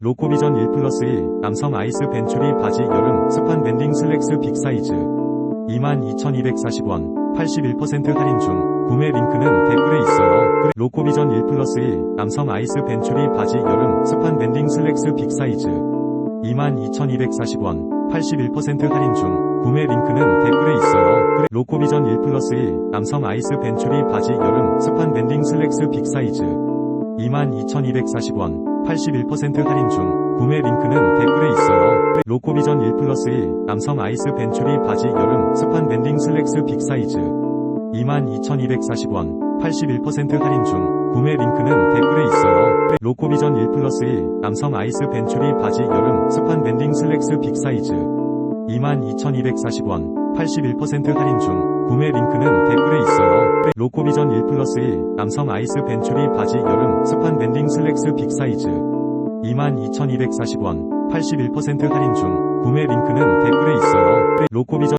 로코비전 1 플러스 1 남성 아이스 벤츄리 바지 여름 스판 밴딩 슬랙스 빅 사이즈 22,240원 81% 할인 중 구매 링크는 댓글에 있어요. 로코비전 1 플러스 1 남성 아이스 벤츄리 바지 여름 스판 밴딩 슬랙스 빅 사이즈 22,240원 81% 할인 중 구매 링크는 댓글에 있어요. 로코비전 1 플러스 1 남성 아이스 벤츄리 바지 여름 스판 밴딩 슬랙스 빅 사이즈 22,240원 81% 할인 중 구매 링크는 댓글에 있어요. 로코비전 1 플러스 1 남성 아이스 벤츄리 바지 여름 스판 밴딩 슬랙스 빅 사이즈 22,240원 81% 할인 중 구매 링크는 댓글에 있어요. 로코비전 1 플러스 1 남성 아이스 벤츄리 바지 여름 스판 밴딩 슬랙스 빅 사이즈 22,240원 81% 할인 중 구매 링크는 댓글에 있어요. 로코비전 1 플러스 1 남성 아이스 벤츄리 바지 여름 스판 밴딩 슬랙스 빅 사이즈 22,240원 81% 할인 중 구매 링크는 댓글에 있어요. 로코비전